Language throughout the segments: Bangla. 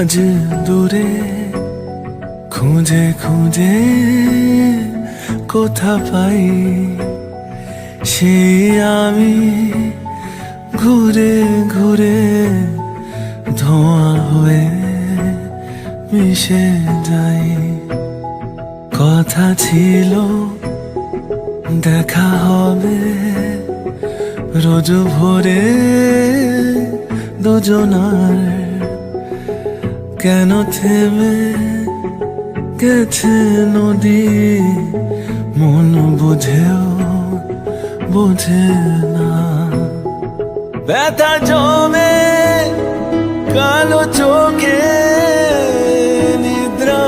আজ দূরে খুঁজে খুঁজে কোথা পাই? সেই আমি ঘুরে ঘুরে ধোঁয়া হয়ে মিশে যাই। কথা ছিল, দেখা হবে। রোজ ভোরে দুজনার কেন থেমে গেছে নদী? মন বুঝেও বোঝে না। ব্যথা জমে কালো চোখে নিদ্রা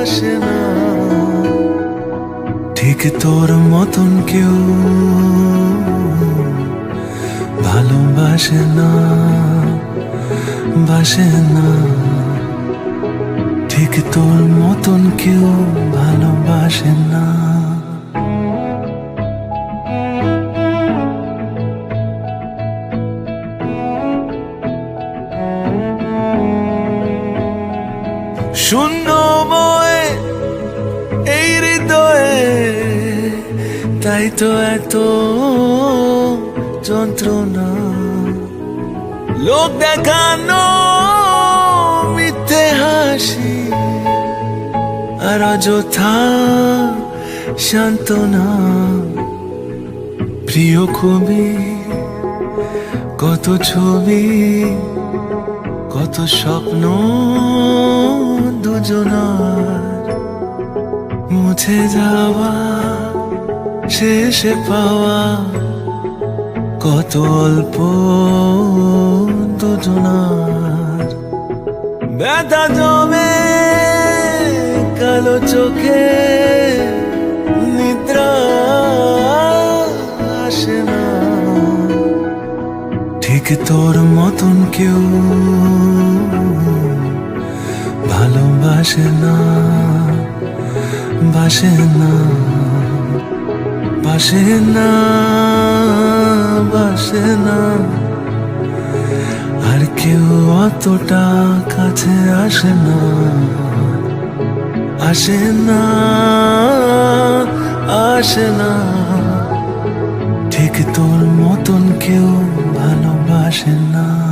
আসে না। ঠিক তোর মতন কেউ ভালোবাসে না। বাসে না। ঠিক তোর মতন কেউ ভালোবাসে না। শূন্য ময়ে এই হৃদয়ে, তাই তো এত যন্ত্রণা। লোক দেখানো মিথ্যে হাসি আর অযথা সান্ত্বনা। প্রিয় কবি, কত ছবি, কত স্বপ্ন দুজনার। মুছে যাওয়া, শেষে পাওয়া, কত অল্প দুজনার ব্যথা জমে কালো চোখে নিদ্রা আসে না। ঠিক তোর মতন কেউ ভালোবাসে না, বাসে না বাসে না বাসে না। কেউ অতটা কাছে আসে না আসে না আসে না। ঠিক তোর মতন কেউ ভালোবাসে না।